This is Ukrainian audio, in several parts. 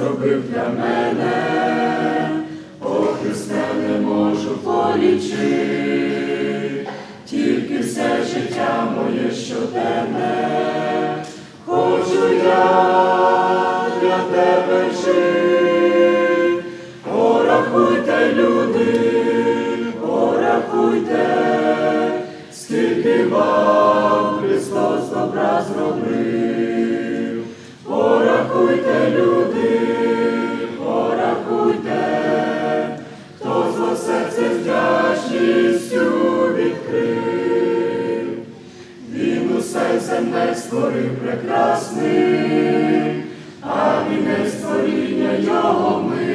зробив для мене, о Христе, не можу полічити, тільки все життя моє щоденне, хочу я для тебе жити. Створив прекрасний, а вінець створіння його ми.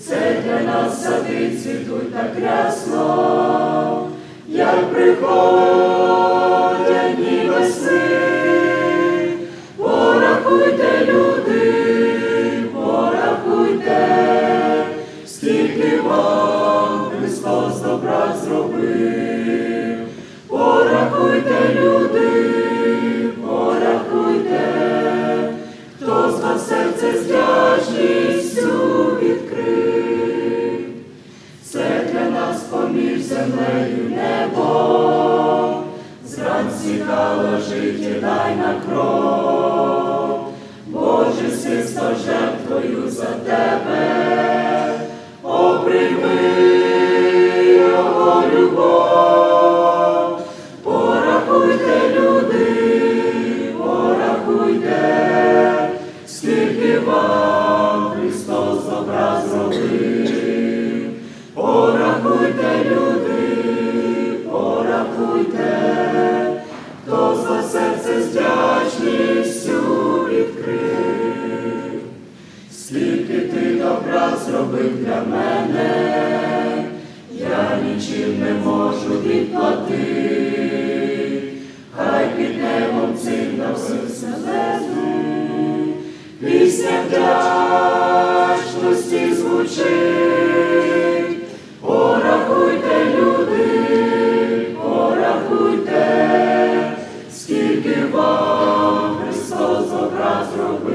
Це для нас сади цвітуть так рясно, як приходять землею небо, зранці дало життя дай на кров, Боже, си жертвою зробив для мене, я нічим не можу відплати, хай під небом цим на все вселену, пісня вдячності звучить, порахуйте, люди, порахуйте, скільки вам Христос образ зробив.